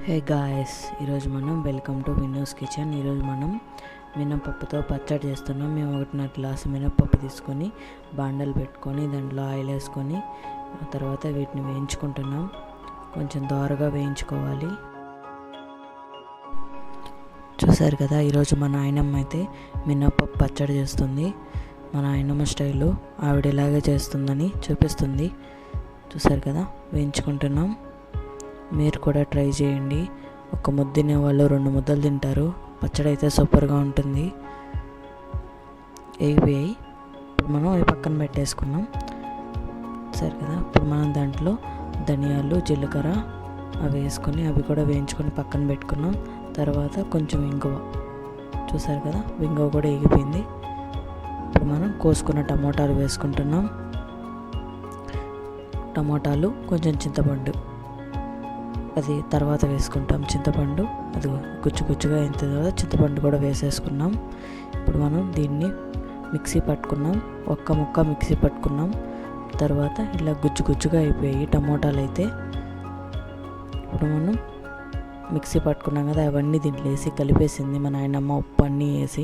Hey guys ఈరోజు మనం welcome to విన్నోస్ kitchen. ఈరోజు మనం మినపప్పుతో పచ్చడి చేస్తున్నాం. మేము ఒకటిన్నర గ్లాసు మినపప్పు తీసుకొని బాండలు పెట్టుకొని దాంట్లో ఆయిల్ వేసుకొని ఆ తర్వాత వీటిని వేయించుకుంటున్నాం. కొంచెం దోరగా వేయించుకోవాలి. చూసారు కదా ఈరోజు మా నాయనమ్మ అయితే మినపప్పు పచ్చడి చేస్తుంది. మా నాయనమ్మ స్టైల్లో ఆవిడ ఇలాగే చేస్తుందని చూపిస్తుంది. చూసారు కదా వేయించుకుంటున్నాం. మీరు కూడా ట్రై చేయండి. ఒక ముద్ద వాళ్ళు రెండు ముద్దలు తింటారు. పచ్చడి అయితే సూపర్గా ఉంటుంది. వేయి ఇప్పుడు మనం అవి పక్కన పెట్టేసుకున్నాం సరే కదా? ఇప్పుడు మనం దాంట్లో ధనియాలు జీలకర్ర అవి వేసుకొని అవి కూడా వేయించుకొని పక్కన పెట్టుకున్నాం. తర్వాత కొంచెం ఇంగువ. చూసారు కదా? ఇంగువ కూడా ఎగిపోయింది ఇప్పుడు మనం కోసుకున్న టమోటాలు వేసుకుంటున్నాం. టమోటాలు కొంచెం చింతపండు. అది తర్వాత వేసుకుంటాం చింతపండు. అది గుచ్చు గుచ్చుగా అయిన తర్వాత చింతపండు కూడా వేసేసుకున్నాం. ఇప్పుడు మనం దీన్ని మిక్సీ పట్టుకున్నాం. ఒక్క ముక్క మిక్సీ పట్టుకున్నాం. తర్వాత ఇలా గుజ్జు గుజ్జుగా అయిపోయాయి టమోటాలు అయితే ఇప్పుడు మనం మిక్సీ పట్టుకున్నాం కదా అవన్నీ దీంట్లో వేసి కలిపేసింది మా నాయనమ్మ ఉప్పు అన్నీ వేసి.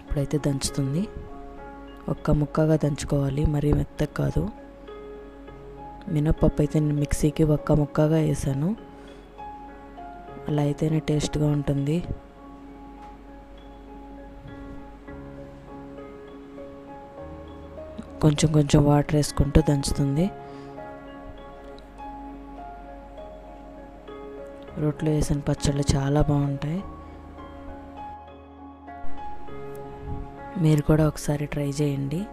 ఇప్పుడైతే దంచుతుంది. ఒక్క ముక్కగా దంచుకోవాలి మరీ మెత్తగా కాదు. మినప్పప్పు అయితే నేను మిక్సీకి ఒక్క ముక్కగా వేసాను. అలా అయితేనే టేస్ట్గా ఉంటుంది. కొంచెం కొంచెం వాటర్ వేసుకుంటూ దంచుతుంది. రొట్టెలో వేసిన పచ్చళ్ళు చాలా బాగుంటాయి. మీరు కూడా ఒకసారి ట్రై చేయండి.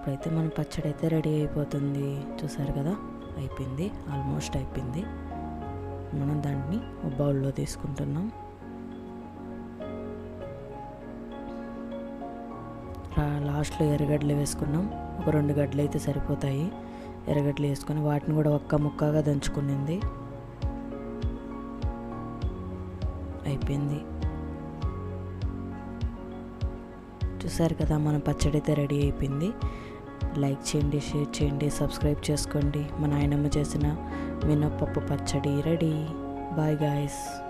ఇప్పుడైతే మన పచ్చడి అయితే రెడీ అయిపోతుంది. చూసారు కదా? అయిపోయింది. ఆల్మోస్ట్ అయిపోయింది. మనం దాన్ని ఒక బౌల్లో తీసుకుంటున్నాం. లాస్ట్లో ఎర్రగడ్డలు వేసుకున్నాం. ఒక రెండు గడ్డలు అయితే సరిపోతాయి. ఎర్రగడ్డలు వేసుకొని వాటిని కూడా ఒక్క ముక్కగా దంచుకునింది. అయిపోయింది. చూసారు కదా? మన పచ్చడి అయితే రెడీ అయిపోయింది. లైక్ చేయండి షేర్ చేయండి సబ్స్క్రైబ్ చేసుకోండి. మా నాయనమ్మ చేసిన మినప్పప్పు పచ్చడి రెడీ. Bye guys.